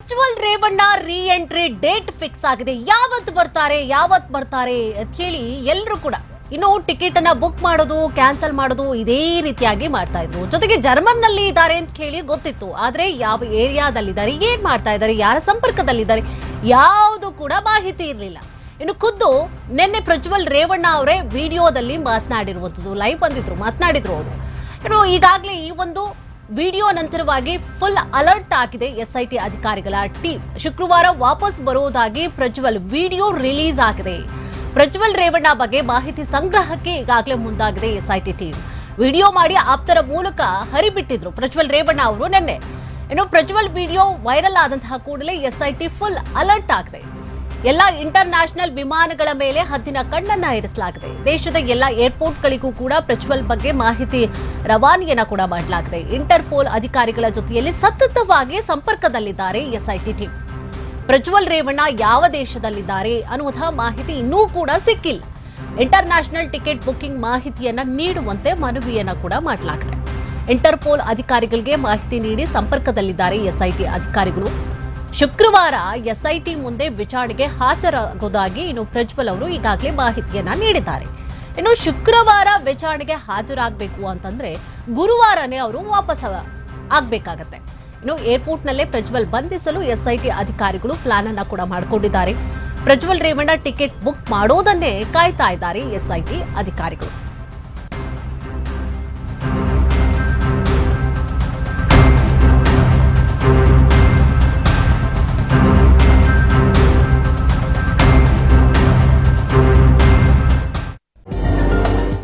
ಪ್ರಜ್ವಲ್ ರೇವಣ್ಣ ರೀ entry date fix ಆಗಿದೆ. ಯಾವತ್ತು ಬರ್ತಾರೆ ಯಾವತ್ತು ಬರ್ತಾರೆ ಅಂತ ಹೇಳಿ ಎಲ್ಲರೂ ಕೂಡ ಇನ್ನು ಟಿಕೆಟ್ ಅನ್ನ ಬುಕ್ ಮಾಡೋದು ಕ್ಯಾನ್ಸಲ್ ಮಾಡೋದು ಇದೇ ರೀತಿಯಾಗಿ ಮಾಡ್ತಾ ಇದ್ರು. ಜೊತೆಗೆ ಜರ್ಮನ್ನಲ್ಲಿ ಇದ್ದಾರೆ ಅಂತ ಕೇಳಿ ಗೊತ್ತಿತ್ತು. ಆದ್ರೆ ಯಾವ ಏರಿಯಾದಲ್ಲಿದ್ದಾರೆ, ಏನ್ ಮಾಡ್ತಾ ಇದ್ದಾರೆ, ಯಾರ ಸಂಪರ್ಕದಲ್ಲಿದ್ದಾರೆ, ಯಾವುದು ಕೂಡ ಮಾಹಿತಿ ಇರಲಿಲ್ಲ. ಇನ್ನು ಖುದ್ದು ನಿನ್ನೆ ಪ್ರಜ್ವಲ್ ರೇವಣ್ಣ ಅವರೇ ವಿಡಿಯೋದಲ್ಲಿ ಮಾತನಾಡಿರುವಂತದ್ದು ಲೈವ್ ಬಂದಿದ್ರು, ಮಾತನಾಡಿದ್ರು ಅವರು. ಇನ್ನು ಈಗಾಗಲೇ ಈ ಒಂದು ವಿಡಿಯೋ ನಂತರವಾಗಿ ಫುಲ್ ಅಲರ್ಟ್ ಆಗಿದೆ ಎಸ್ಐಟಿ ಅಧಿಕಾರಿಗಳ ಟೀಮ್ ಶುಕ್ರವಾರ ವಾಪಸ್ ಬರುವುದಾಗಿ ಪ್ರಜ್ವಲ್ ವಿಡಿಯೋ ರಿಲೀಸ್ ಆಗಿದೆ. ಪ್ರಜ್ವಲ್ ರೇವಣ್ಣ ಬಗ್ಗೆ ಮಾಹಿತಿ ಸಂಗ್ರಹಕ್ಕೆ ಈಗಾಗಲೇ ಮುಂದಾಗಿದೆ ಎಸ್ಐಟಿ ಟೀಮ್ ವಿಡಿಯೋ ಮಾಡಿ ಆಪ್ತರ ಮೂಲಕ ಹರಿಬಿಟ್ಟಿದ್ರು ಪ್ರಜ್ವಲ್ ರೇವಣ್ಣ ಅವರು ನಿನ್ನೆ. ಇನ್ನು ಪ್ರಜ್ವಲ್ ವಿಡಿಯೋ ವೈರಲ್ ಆದಂತಹ ಕೂಡಲೇ ಎಸ್ಐಟಿ ಫುಲ್ ಅಲರ್ಟ್ ಆಗಿದೆ. ಎಲ್ಲ ಇಂಟರ್ ನ್ಯಾಷನಲ್ ವಿಮಾನಗಳ ಮೇಲೆ ಹದ್ದಿನ ಕಣ್ಣನ್ನ ಇರಿಸಲಾಗಿದೆ. ದೇಶದ ಎಲ್ಲ ಏರ್ಪೋರ್ಟ್ಗಳಿಗೂ ಕೂಡ ಪ್ರಜ್ವಲ್ ಬಗ್ಗೆ ಮಾಹಿತಿ ರವಾನೆಯನ್ನ ಕೂಡ ಮಾಡಲಾಗಿದೆ. ಇಂಟರ್ಪೋಲ್ ಅಧಿಕಾರಿಗಳ ಜೊತೆಯಲ್ಲಿ ಸತತವಾಗಿ ಸಂಪರ್ಕದಲ್ಲಿದ್ದಾರೆ ಎಸ್ಐಟಿ ಟೀಮ್ ಪ್ರಜ್ವಲ್ ರೇವಣ್ಣ ಯಾವ ದೇಶದಲ್ಲಿದ್ದಾರೆ ಅನ್ನುವಂತಹ ಮಾಹಿತಿ ಇನ್ನೂ ಕೂಡ ಸಿಕ್ಕಿಲ್ಲ. ಇಂಟರ್ ನ್ಯಾಷನಲ್ ಟಿಕೆಟ್ ಬುಕ್ಕಿಂಗ್ ಮಾಹಿತಿಯನ್ನ ನೀಡುವಂತೆ ಮನವಿಯನ್ನ ಕೂಡ ಮಾಡಲಾಗಿದೆ. ಇಂಟರ್ಪೋಲ್ ಅಧಿಕಾರಿಗಳಿಗೆ ಮಾಹಿತಿ ನೀಡಿ ಸಂಪರ್ಕದಲ್ಲಿದ್ದಾರೆ ಎಸ್ಐಟಿ ಅಧಿಕಾರಿಗಳು. ಶುಕ್ರವಾರ ಎಸ್ಐಟಿ ಮುಂದೆ ವಿಚಾರಣೆಗೆ ಹಾಜರಾಗುವುದಾಗಿ ಇನ್ನು ಪ್ರಜ್ವಲ್ ಅವರು ಈಗಾಗಲೇ ಮಾಹಿತಿಯನ್ನ ನೀಡಿದ್ದಾರೆ. ಇನ್ನು ಶುಕ್ರವಾರ ವಿಚಾರಣೆಗೆ ಹಾಜರಾಗಬೇಕು ಅಂತಂದ್ರೆ ಗುರುವಾರನೇ ಅವರು ವಾಪಸ್ ಆಗ್ಬೇಕಾಗತ್ತೆ. ಇನ್ನು ಏರ್ಪೋರ್ಟ್ನಲ್ಲೇ ಪ್ರಜ್ವಲ್ ಬಂಧಿಸಲು ಎಸ್ಐಟಿ ಅಧಿಕಾರಿಗಳು ಪ್ಲಾನ್ ಅನ್ನ ಕೂಡ ಮಾಡಿಕೊಂಡಿದ್ದಾರೆ. ಪ್ರಜ್ವಲ್ ರೇವಣ್ಣ ಟಿಕೆಟ್ ಬುಕ್ ಮಾಡೋದನ್ನೇ ಕಾಯ್ತಾ ಇದ್ದಾರೆ ಎಸ್ಐಟಿ ಅಧಿಕಾರಿಗಳು.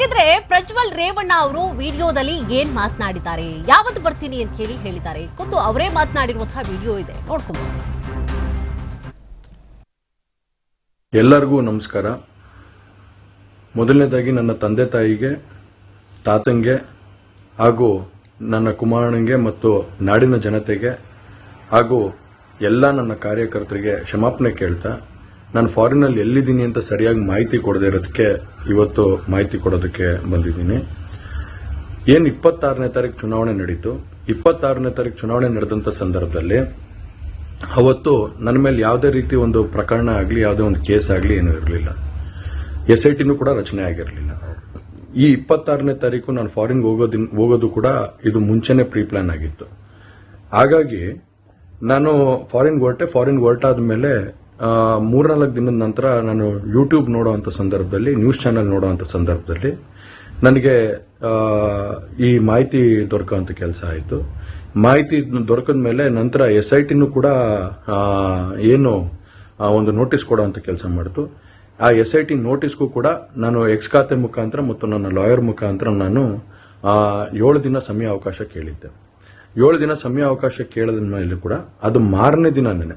ಹಾಗಿದ್ರೆ ಪ್ರಜ್ವಲ್ ರೇವಣ್ಣ ಅವರು ವಿಡಿಯೋದಲ್ಲಿ ಏನ್ ಮಾತನಾಡಿದ್ದಾರೆ? ಯಾವತ್ತು ಬರ್ತೀನಿ ಅಂತ ಹೇಳಿ ಹೇಳಿದ್ದಾರೆ. ಖುದ್ದು ಅವರೇ ಮಾತನಾಡಿರುವಂತಹ ವಿಡಿಯೋ ಇದೆ. ನೋಡ್ಕೊಬೋದು ಎಲ್ಲರಿಗೂ ನಮಸ್ಕಾರ. ಮೊದಲನೇದಾಗಿ ನನ್ನ ತಂದೆ ತಾಯಿಗೆ, ತಾತಂಗೆ ಹಾಗೂ ನನ್ನ ಕುಮಾರನಿಗೆ ಮತ್ತು ನಾಡಿನ ಜನತೆಗೆ ಹಾಗೂ ಎಲ್ಲ ನನ್ನ ಕಾರ್ಯಕರ್ತರಿಗೆ ಕ್ಷಮಾಪಣೆ ಕೇಳ್ತಾ ನಾನು ಫಾರಿನಲ್ಲಿ ಎಲ್ಲಿದ್ದೀನಿ ಅಂತ ಸರಿಯಾಗಿ ಮಾಹಿತಿ ಕೊಡದೇ ಇರೋದಕ್ಕೆ ಇವತ್ತು ಮಾಹಿತಿ ಕೊಡೋದಕ್ಕೆ ಬಂದಿದ್ದೀನಿ. ಏನು ಇಪ್ಪತ್ತಾರನೇ ತಾರೀಕು ಚುನಾವಣೆ ನಡೀತು. ಇಪ್ಪತ್ತಾರನೇ ತಾರೀಕು ಚುನಾವಣೆ ನಡೆದಂಥ ಸಂದರ್ಭದಲ್ಲಿ ಅವತ್ತು ನನ್ನ ಮೇಲೆ ಯಾವುದೇ ರೀತಿ ಒಂದು ಪ್ರಕರಣ ಆಗಲಿ, ಯಾವುದೇ ಒಂದು ಕೇಸ್ ಆಗಲಿ ಏನೂ ಇರಲಿಲ್ಲ. ಎಸ್ ಐ ಟಿನೂ ಕೂಡ ರಚನೆ ಆಗಿರಲಿಲ್ಲ. ಈ ಇಪ್ಪತ್ತಾರನೇ ತಾರೀಕು ನಾನು ಫಾರಿನ್ಗೆ ಹೋಗೋದಿನ್, ಹೋಗೋದು ಕೂಡ ಇದು ಮುಂಚೆನೇ ಪ್ರೀ ಪ್ಲಾನ್ ಆಗಿತ್ತು. ಹಾಗಾಗಿ ನಾನು ಫಾರಿನ್ಗೆ ಹೊರಟೆ ಫಾರಿನ್ಗೆ ಹೊರಟಾದ ಮೇಲೆ ಮೂರ್ನಾಲ್ಕು ದಿನದ ನಂತರ ನಾನು ಯೂಟ್ಯೂಬ್ ನೋಡುವಂಥ ಸಂದರ್ಭದಲ್ಲಿ ನ್ಯೂಸ್ ಚಾನೆಲ್ ನೋಡುವಂಥ ಸಂದರ್ಭದಲ್ಲಿ ನನಗೆ ಈ ಮಾಹಿತಿ ದೊರಕುವಂಥ ಕೆಲಸ ಆಯಿತು. ಮಾಹಿತಿ ದೊರಕಿದ ಮೇಲೆ ನಂತರ ಎಸ್ ಐ ಟಿನೂ ಕೂಡ ಏನು ಒಂದು ನೋಟಿಸ್ ಕೊಡುವಂಥ ಕೆಲಸ ಮಾಡಿತು. ಆ ಎಸ್ ಐ ಟಿ ನೋಟಿಸ್ಗೂ ಕೂಡ ನಾನು ಎಕ್ಸ್ ಖಾತೆ ಮುಖಾಂತರ ಮತ್ತು ನನ್ನ ಲಾಯರ್ ಮುಖಾಂತರ ನಾನು ಏಳು ದಿನ ಸಮಯ ಅವಕಾಶ ಕೇಳಿದ್ದೆ. ಏಳು ದಿನ ಸಮಯ ಅವಕಾಶ ಕೇಳಿದ ಮೇಲೆ ಕೂಡ, ಅದು ಮಾರನೇ ದಿನನೇ